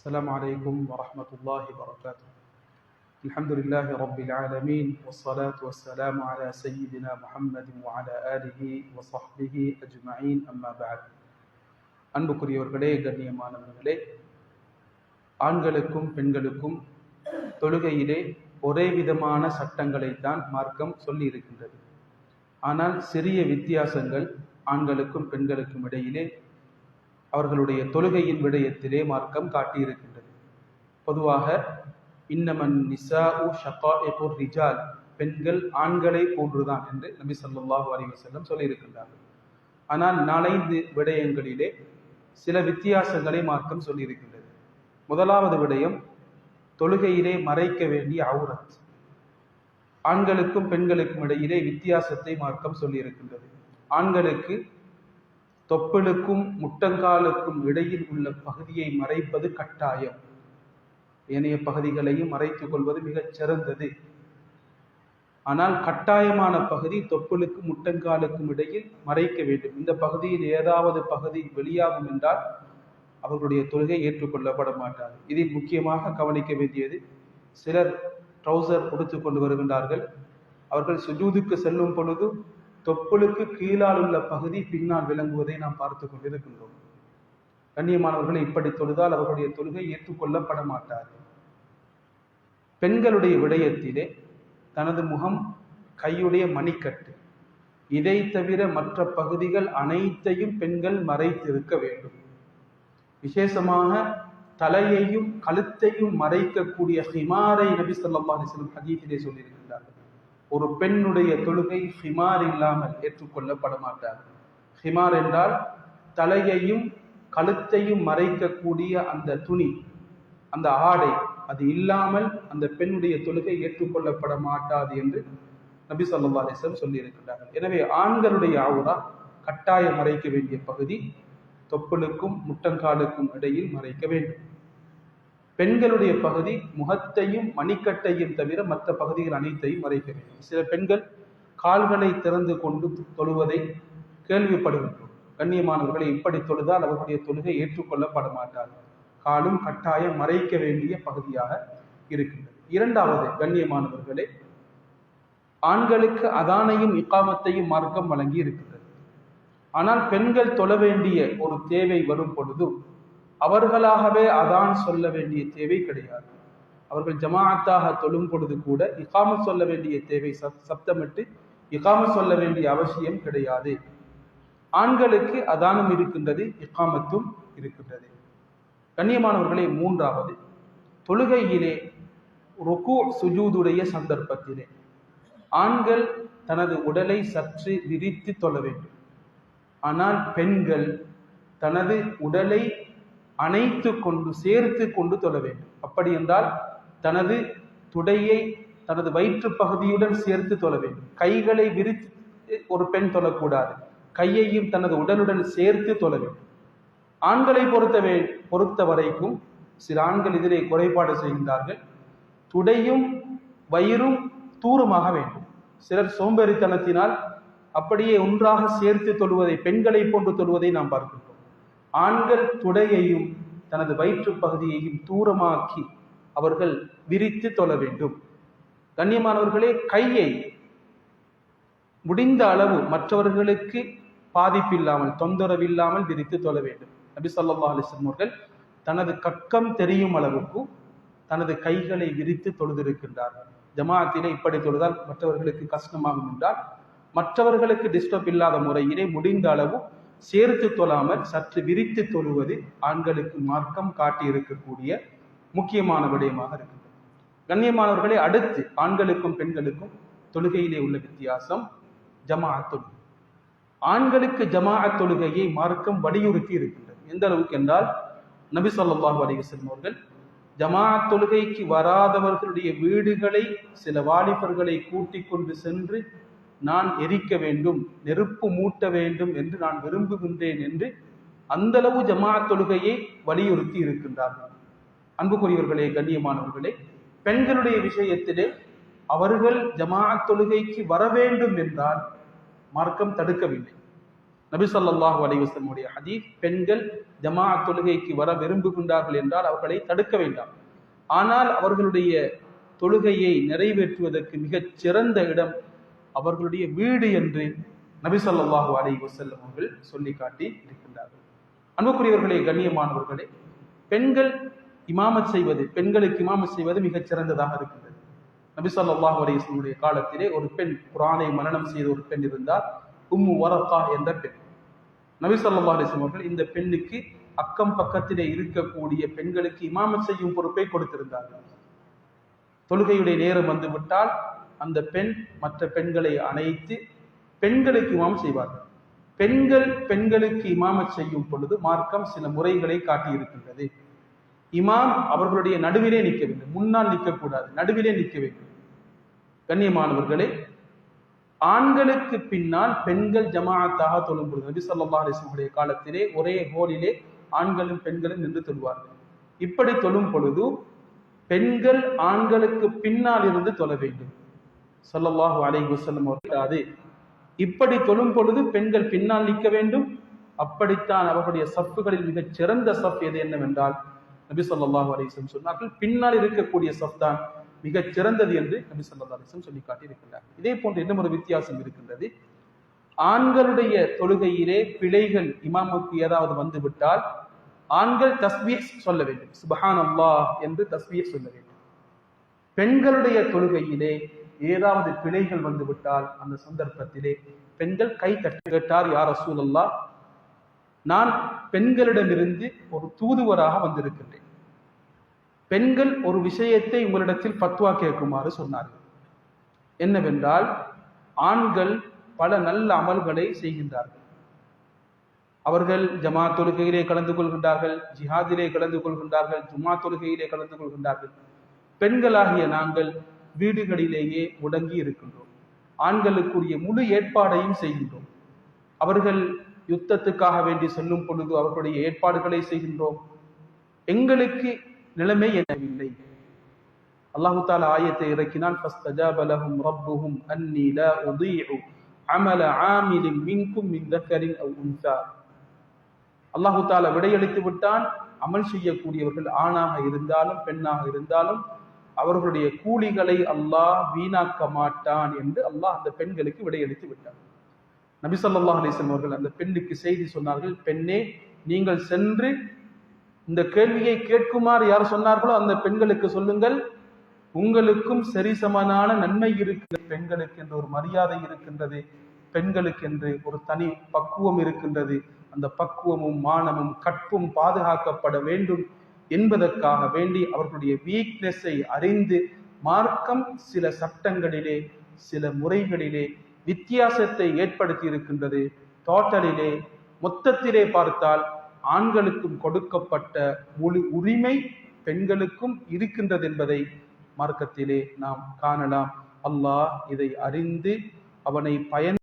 السلام عليكم ورحمة الله وبركاته الحمد لله رب العالمين والصلاة والسلام على سيدنا محمد وعلى آله وصحبه أجمعين أما بعد அன்புக்குரியவர்களே கண்ணியமானவர்களே ஆண்களுக்கும் பெண்களுக்கும் தொழுகையிலே ஒரே விதமான சட்டங்களைத்தான் மார்க்கம் சொல்லி இருக்கின்றது ஆனால் சிறிய வித்தியாசங்கள் ஆண்களுக்கும் பெண்களுக்கும் இடையிலே அவர்களுடைய தொழுகையின் விடயத்திலே மார்க்கம் காட்டியிருக்கின்றது. பொதுவாக இன்னமன் நிசா உ ஷகா ரிஜால் பெண்கள் ஆண்களை போன்றுதான் என்று நபி ஸல்லல்லாஹு அலி செல்லம் சொல்லியிருக்கின்றார்கள். ஆனால் நாலைந்து விடயங்களிலே சில வித்தியாசங்களை மார்க்கம் சொல்லியிருக்கின்றது. முதலாவது விடயம் தொழுகையிலே மறைக்க வேண்டிய அவுரத். ஆண்களுக்கும் பெண்களுக்கும் இடையிலே வித்தியாசத்தை மார்க்கம் சொல்லியிருக்கின்றது. ஆண்களுக்கு தொப்புளுக்கும் முட்டங்காலுக்கும் இடையில் உள்ள பகுதியை மறைப்பது கட்டாயம். ஏனைய பகுதிகளையும் மறைத்துக் கொள்வது மிகச் சிறந்தது. ஆனால் கட்டாயமான பகுதி தொப்புளுக்கும் முட்டங்காலுக்கும் இடையில் மறைக்க வேண்டும். இந்த பகுதியில் ஏதாவது பகுதி வெளியாகும் என்றால் அவர்களுடைய தொழுகை ஏற்றுக்கொள்ளப்பட மாட்டார் இதில் முக்கியமாக கவனிக்க வேண்டியது சிலர் ட்ரௌசர் கொடுத்து கொண்டு வருகின்றார்கள். அவர்கள் சுஜூதுக்கு செல்லும் பொழுது தொப்புளுக்கு கீழால் உள்ள பகுதி பின்னால் விளங்குவதை நாம் பார்த்து கொண்டிருக்கின்றோம். கண்ணியமானவர்களை இப்படி தொழுதால் அவர்களுடைய தொழுகை ஏற்றுக்கொள்ளப்பட மாட்டார் பெண்களுடைய விடயத்திலே தனது முகம் கையுடைய மணிக்கட்டு. இதை தவிர மற்ற பகுதிகள் அனைத்தையும் பெண்கள் மறைத்திருக்க வேண்டும். விசேஷமாக தலையையும் கழுத்தையும் மறைக்கக்கூடிய ஹிமாரை நபி சொல்லா அலிஸ்லம் ஹதீத்திலே சொல்லியிருக்கின்றார்கள். ஒரு பெண்ணுடைய தொழுகை ஹிமார் இல்லாமல் ஏற்றுக்கொள்ளப்பட மாட்டார் ஹிமார் என்றால் தலையையும் கழுத்தையும் மறைக்கக்கூடிய அந்த துணி அந்த ஆடை அது இல்லாமல் அந்த பெண்ணுடைய தொழுகை ஏற்றுக்கொள்ளப்பட மாட்டாது என்று நபி சொல்லா அலிஸ்லம் சொல்லியிருக்கிறார்கள் எனவே ஆண்களுடைய ஆவுரா கட்டாயம் மறைக்க வேண்டிய பகுதி தொப்பலுக்கும் முட்டங்காலுக்கும் இடையில் மறைக்க வேண்டும். பெண்களுடைய பகுதி முகத்தையும் மணிக்கட்டையும் தவிர மற்ற பகுதிகள் அனைத்தையும் மறைக்க வேண்டும் சில பெண்கள் கால்களை திறந்து கொண்டு தொழுவதை கேள்விப்படுகின்றோம். கண்ணியமானவர்களை இப்படி தொழுதால் அவர்களுடைய தொழுகை ஏற்றுக்கொள்ளப்பட மாட்டார்கள் காலும் கட்டாயம் மறைக்க வேண்டிய பகுதியாக இருக்கின்றது. இரண்டாவது கண்ணியமானவர்களே ஆண்களுக்கு அதானையும் இக்காமத்தையும் மார்க்கம் வழங்கி இருக்கின்றது. ஆனால் பெண்கள் தொழ வேண்டிய ஒரு தேவை வரும் பொழுது அவர்களாகவே அதான் சொல்ல வேண்டிய தேவை கிடையாது. அவர்கள் ஜமாஅத்தாக தொழும் பொழுது கூட இகாம சொல்ல வேண்டிய தேவை சப்தமிட்டு இகாம சொல்ல வேண்டிய அவசியம் கிடையாது. ஆண்களுக்கு அதானும் இருக்கின்றது இக்காமத்தும் இருக்கின்றது. கண்ணியமானவர்களே மூன்றாவது தொழுகையிலே ருக்கு சுஜூதுடைய சந்தர்ப்பத்திலே ஆண்கள் தனது உடலை சற்று விரித்து தொழ வேண்டும். ஆனால் பெண்கள் தனது உடலை அணைத்து கொண்டு சேர்த்து கொண்டு தொழ வேண்டும். அப்படி என்றால் தனது துடையை தனது வயிற்று பகுதியுடன் சேர்த்து தொழ வேண்டும். கைகளை விரித்து ஒரு பெண் தொழக்கூடாது. கையையும் தனது உடலுடன் சேர்த்து தொழ வேண்டும். ஆண்களை பொறுத்தவே பொறுத்த வரைக்கும் சில ஆண்கள் இதிலே குறைபாடு செய்கின்றார்கள். துடையும் வயிறும் தூரமாக வேண்டும். சிலர் சோம்பேறித்தனத்தினால் அப்படியே ஒன்றாக சேர்த்து தொழுவதை பெண்களை போன்று தொழுவதை நாம் பார்க்கின்றோம். ஆண்கள் துடையையும் தனது வயிற்று பகுதியையும் தூரமாக்கி அவர்கள் விரித்து தொழ வேண்டும். கண்ணியமானவர்களே கையை முடிந்த அளவு மற்றவர்களுக்கு பாதிப்பில்லாமல் தொந்தரவில்லாமல் விரித்து தொழ வேண்டும். நபி சொல்லா அலிஸ்லம் அவர்கள் தனது கக்கம் தெரியும் அளவுக்கு தனது கைகளை விரித்து தொழுதிருக்கின்றார். ஜமாத்திலே இப்படி தொழுதால் மற்றவர்களுக்கு கஷ்டமாகும் என்றால் மற்றவர்களுக்கு டிஸ்டர்ப் இல்லாத முறையிலே முடிந்த அளவு சேர்த்து தொழாமல் சற்று விரித்து தொழுவது ஆண்களுக்கு மார்க்கம் காட்டியிருக்கக்கூடிய முக்கியமான விடயமாக இருக்குது. கண்ணியமானவர்களை அடுத்து ஆண்களுக்கும் பெண்களுக்கும் தொழுகையிலே உள்ள வித்தியாசம் ஜமாஅத் தொழுகை. ஆண்களுக்கு ஜமாஅத் தொழுகையை மார்க்கம் வலியுறுத்தி இருக்கின்றது. எந்த அளவுக்கு என்றால் நபி சொல்லாஹு அலிவசன் அவர்கள் ஜமாஅத் தொழுகைக்கு வராதவர்களுடைய வீடுகளை சில வாலிபர்களை கூட்டிக் கொண்டு சென்று நான் எரிக்க வேண்டும் நெருப்பு மூட்ட வேண்டும் என்று நான் விரும்புகின்றேன் என்று அந்தளவு ஜமாஅத் தொழுகையை வலியுறுத்தி இருக்கின்றார்கள். அன்புக்குரியவர்களே கண்ணியமானவர்களே பெண்களுடைய விஷயத்திலே அவர்கள் ஜமாஅத் தொழுகைக்கு வர வேண்டும் என்றால் மார்க்கம் தடுக்கவில்லை. நபி ஸல்லல்லாஹு அலைஹி பெண்கள் ஜமாஅத் தொழுகைக்கு வர விரும்புகின்றார்கள் என்றால் அவர்களை தடுக்க வேண்டாம். ஆனால் அவர்களுடைய தொழுகையை நிறைவேற்றுவதற்கு மிகச் சிறந்த இடம் அவர்களுடைய வீடு என்று நபி சொல்லாஹு அலி வசல்லம் அவர்கள் சொல்லி காட்டி இருக்கின்றார்கள். அன்புக்குரியவர்களே கண்ணியமானவர்களே பெண்கள் இமாமத் செய்வது பெண்களுக்கு இமாமத் செய்வது மிகச் சிறந்ததாக இருக்கின்றது. நபி சொல்லாஹு அலைஹி காலத்திலே ஒரு பெண் குரானை மரணம் செய்த ஒரு பெண் இருந்தார் உம்மு வரத்தா என்ற பெண். நபி சொல்லா அலிஸ்லம் அவர்கள் இந்த பெண்ணுக்கு அக்கம் பக்கத்திலே இருக்கக்கூடிய பெண்களுக்கு இமாமத் செய்யும் பொறுப்பை கொடுத்திருந்தார்கள். தொழுகையுடைய நேரம் வந்துவிட்டால் அந்த பெண் மற்ற பெண்களை அணைத்து பெண்களுக்கு இமாம் செய்வார்கள் பெண்கள் பெண்களுக்கு இமாமத் செய்யும் பொழுது மார்க்கம் சில முறைகளை காட்டியிருக்கின்றது. இமாம் அவர்களுடைய நடுவிலே நிற்க வேண்டும் முன்னால் நிற்கக்கூடாது. நடுவிலே நிற்க வேண்டும். கண்ணியமானவர்களே ஆண்களுக்கு பின்னால் பெண்கள் ஜமாஅத்தாக தொழும் பொழுது நபி சொல்லா அலைஹி உடைய காலத்திலே ஒரே ஹோலிலே ஆண்களும் பெண்களும் நின்று தொழுவார்கள். இப்படி தொழும் பொழுது பெண்கள் ஆண்களுக்கு பின்னால் இருந்து தொழ வேண்டும். ஸல்லல்லாஹு அலைஹி வசல்லம் அவர்களாது இப்படி தொழும் பொழுது பெண்கள் பின்னால் நிற்க வேண்டும். அப்படித்தான் அவர்களுடைய சஃப்புகளில் மிகச் சிறந்த சஃப் எது என்னவென்றால் நபி சொல்லாஹு அலைஹி சொன்னார்கள் பின்னால் இருக்கக்கூடிய சப் தான் மிகச் சிறந்தது என்று நபி சொல்லா அலைஹி சொல்லி காட்டியிருக்கிறார். இதே போன்று இன்னும் ஒரு வித்தியாசம் இருக்கின்றது. ஆண்களுடைய தொழுகையிலே பிழைகள் இமாமுக்கு ஏதாவது வந்துவிட்டால் ஆண்கள் தஸ்பீஹ் சொல்ல வேண்டும். சுபஹான் அல்லாஹ் என்று தஸ்பீஹ் சொல்ல வேண்டும். பெண்களுடைய தொழுகையிலே ஏதாவது பிழைகள் வந்துவிட்டால் அந்த சந்தர்ப்பத்திலே பெண்கள் கை தட்டி கேட்டார் யார் ரசூலல்லா நான் பெண்களிடமிருந்து ஒரு தூதுவராக வந்திருக்கின்றேன். பெண்கள் ஒரு விஷயத்தை உங்களிடத்தில் பத்வா கேட்குமாறு சொன்னார்கள். என்னவென்றால் ஆண்கள் பல நல்ல அமல்களை செய்கின்றார்கள். அவர்கள் ஜமா தொழுகையிலே கலந்து கொள்கின்றார்கள் ஜிஹாதிலே கலந்து கொள்கின்றார்கள் ஜுமா தொழுகையிலே கலந்து கொள்கின்றார்கள். பெண்களாகிய நாங்கள் வீடுகளிலேயே முடங்கி இருக்கின்றோம். ஆண்களுக்குரிய முழு ஏற்பாடையும் செய்கின்றோம். அவர்கள் யுத்தத்துக்காக வேண்டி செல்லும் பொழுது அவர்களுடைய ஏற்பாடுகளை செய்கின்றோம். எங்களுக்கு நிலைமை எனவில்லை அல்லாஹு தால ஆயத்தை இறக்கினால் ஃபஸ்தஜாபலஹும் ரப்புஹும் அன்னி லா உதீஉ அமல ஆமிலின் மின்கும் மின் தக்கரின் அவ் உன்சா. அல்லாஹு தால விடையளித்து விட்டான் அமல் செய்யக்கூடியவர்கள் ஆணாக இருந்தாலும் பெண்ணாக இருந்தாலும் அவர்களுடைய கூலிகளை அல்லாஹ் வீணாக்க மாட்டான் என்று அல்லாஹ் அந்த பெண்களுக்கு விடையளித்து விட்டார் நபி ஸல்லல்லாஹு அவர்கள் அந்த பெண்ணுக்கு செய்தி சொன்னார்கள் பெண்ணே நீங்கள் சென்று இந்த கேள்வியை கேட்குமாறு யார் சொன்னார்களோ அந்த பெண்களுக்கு சொல்லுங்கள். உங்களுக்கும் சரிசமனான நன்மை இருக்கிறது பெண்களுக்கு என்று ஒரு மரியாதை இருக்கின்றது பெண்களுக்கு என்று ஒரு தனி பக்குவம் இருக்கின்றது. அந்த பக்குவமும் மானமும் கற்பும் பாதுகாக்கப்பட வேண்டும் என்பதற்காக வேண்டி அவர்களுடைய வீக்னஸை அறிந்து மார்க்கம் சில சட்டங்களிலே சில முறைகளிலே வித்தியாசத்தை ஏற்படுத்தி இருக்கின்றது டோட்டலிலே மொத்தத்திலே பார்த்தால் ஆண்களுக்கும் கொடுக்கப்பட்ட முழு உரிமை பெண்களுக்கும் இருக்கின்றது என்பதை மார்க்கத்திலே நாம் காணலாம். அல்லாஹ் இதை அறிந்து அவனை பயன்